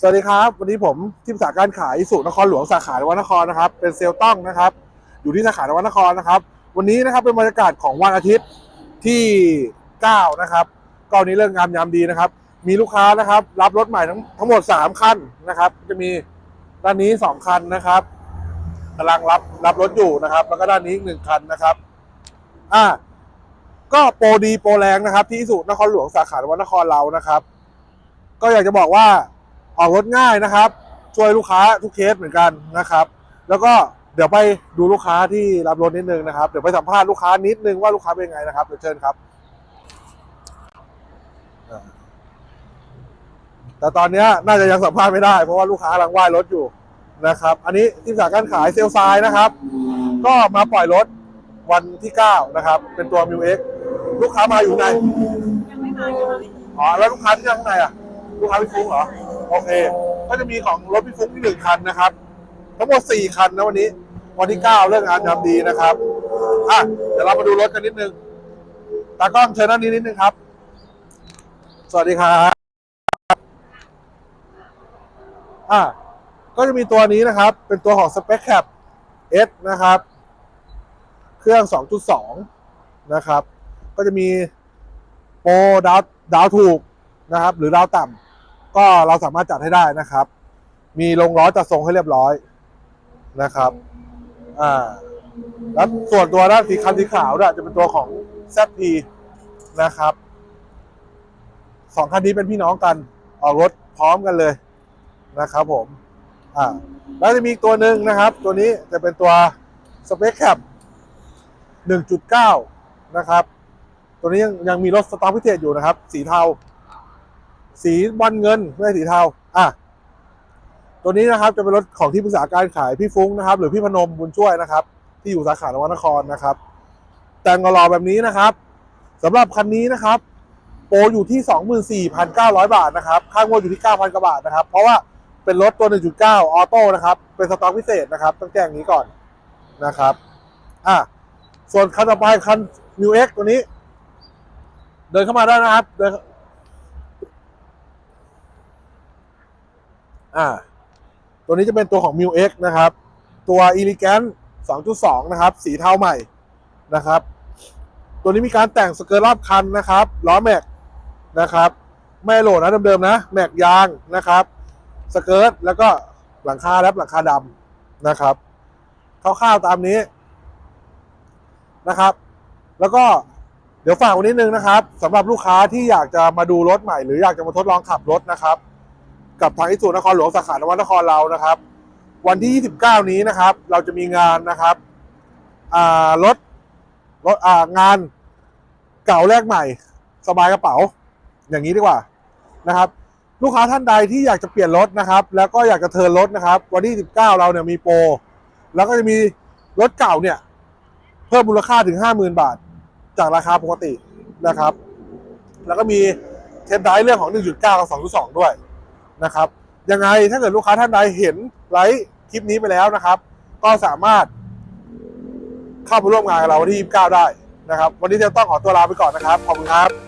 สวัสดีครับ วันนี้ผมที่ปรึกษาการขายสุนครหลวงสาขานวนครนะครับ เป็นเซลต้องนะครับ อยู่ที่สาขานวนครนะครับ วันนี้นะครับเป็นบรรยากาศของวันอาทิตย์ที่ 9 นะครับก็วันนี้เรื่องงามยามดีนะครับ มีลูกค้านะครับ รับรถใหม่ทั้งทั้งหมด 3 คันนะครับ จะมีด้านนี้ 2 คันนะครับกำลังรับรับรถอยู่นะครับ แล้วก็ด้านนี้อีกหนึ่งคันนะครับอ่าก็โปรดีโปรแรงนะครับ ที่สุนครหลวงสาขานวนครเรานะครับ ก็อยากจะบอกว่า ออกรถง่ายนะครับ ช่วยลูกค้าทุกเคสเหมือนกันนะครับ แล้วก็เดี๋ยวไปดูลูกค้าที่รับรถนิดนึงนะครับ เดี๋ยวไปสัมภาษณ์ลูกค้านิดนึงว่าลูกค้าเป็นยังไงนะครับเดี๋ยวเชิญครับ แต่ตอนนี้น่าจะยังสัมภาษณ์ไม่ได้ เพราะว่าลูกค้ากำลังว่ายรถอยู่นะครับ อันนี้ที่สาการขายเซลไซน์นะครับ ก็มาปล่อยรถวันที่ 9 นะครับ เป็นตัว m ิวเลูกค้ามาอยู่ไหนยังไม่มาอ๋อแล้วลูกค้าที่นั่งข้างในอะ ลูกค้าพี่ฟุ้งเหรอ โอเค ก็จะมีของรถพี่ฟุ้งที่หนึ่งคันนะครับ ทั้งหมดสี่คันนะวันนี้ วันที่เก้าเรื่องงานทำดีนะครับอะเดี๋ยวเรามาดูรถกันนิดนึงตากล้องเชิญด้านนี้นิดนึงครับ สวัสดีครับอะก็จะมีตัวนี้นะครับ เป็นตัวของ Spec Cap S นะครับ เครื่อง 2.2 นะครับ ก็จะมีโปรดาวดาวถูกนะครับ หรือดาวต่ำ ก็เราสามารถจัดให้ได้นะครับ มีลงล้อจัดทรงให้เรียบร้อยนะครับอ่าแล้วส่วนตัวด้านสีคันสีขาวเนี่ยจะเป็นตัวของ ZP นะครับสองคันนี้เป็นพี่น้องกันออกรถพร้อมกันเลยนะครับผมอ่าแล้วจะมีตัวหนึ่งนะครับ ตัวนี้จะเป็นตัว Space Cap 1.9 นะครับ ตัวนี้ยังยังมีรถสต็อกพิเศษอยู่นะครับ สีเทา สีบอลเงินไม่ใช่สีเทาอะตัวนี้นะครับจะเป็นรถของที่ปรึกษาการขายพี่ฟุ้งนะครับ หรือพี่พนมบุญช่วยนะครับ ที่อยู่สาขานวนครนะครับ แต่งกรอแบบนี้นะครับสำหรับคันนี้นะครับ โปรอยู่ที่ 24,900 บาทนะครับค่างวดอยู่ที่ 9,000กว่าบาทนะครับ เพราะว่าเป็นรถตัว 1.9 ออโต้นะครับ เป็นสต็อกพิเศษนะครับต้องแจ้งอย่างนี้ก่อนนะครับอะส่วนคันต่อไปคัน New X ตัวนี้ เดินเข้ามาได้นะครับ เดิน อ่า ตัวนี้จะเป็นตัวของ m ิ X นะครับ ตัว Elegant 2.2 นะครับ สีเทาใหม่นะครับ ตัวนี้มีการแต่งสเกิร์ตรอบคันนะครับ ล้อแม็กนะครับไม่โหลดนะเดิมๆนะ แม็กยางนะครับ สเกิร์ตแล้วก็หลังคาแลบหลังคาดำนะครับคร่าวๆตามนี้นะครับ แล้วก็เดี๋ยวฝากไว้นิดนึงนะครับสำหรับลูกค้าที่อยากจะมาดูรถใหม่ หรืออยากจะมาทดลองขับรถนะครับ กับทางอิสุนครหลวงสาขานวนครเรานะครับ วันที่ 29 นี้นะครับ เราจะมีงานนะครับรถรถงานเก่าแรกใหม่ สบายกระเป๋า อย่างนี้ดีกว่านะครับ ลูกค้าท่านใดที่อยากจะเปลี่ยนรถนะครับ แล้วก็อยากจะเทิร์นรถนะครับ วันที่ 19 เราเนี่ยมีโปรแล้วก็จะมีรถเก่าเนี่ย เพิ่มมูลค่าถึง 50,000 บาท จากราคาปกตินะครับ แล้วก็มีเทนไดเรื่องของ 1.9 กับ 2.2 ด้วย นะครับ ยังไงถ้าเกิดลูกค้าท่านใดเห็นไลฟ์คลิปนี้ไปแล้วนะครับ ก็สามารถเข้าไปร่วมงานกับเราวันที่ 29 ได้นะครับ วันนี้จะต้องขอตัวลาไปก่อนนะครับ ขอบคุณครับ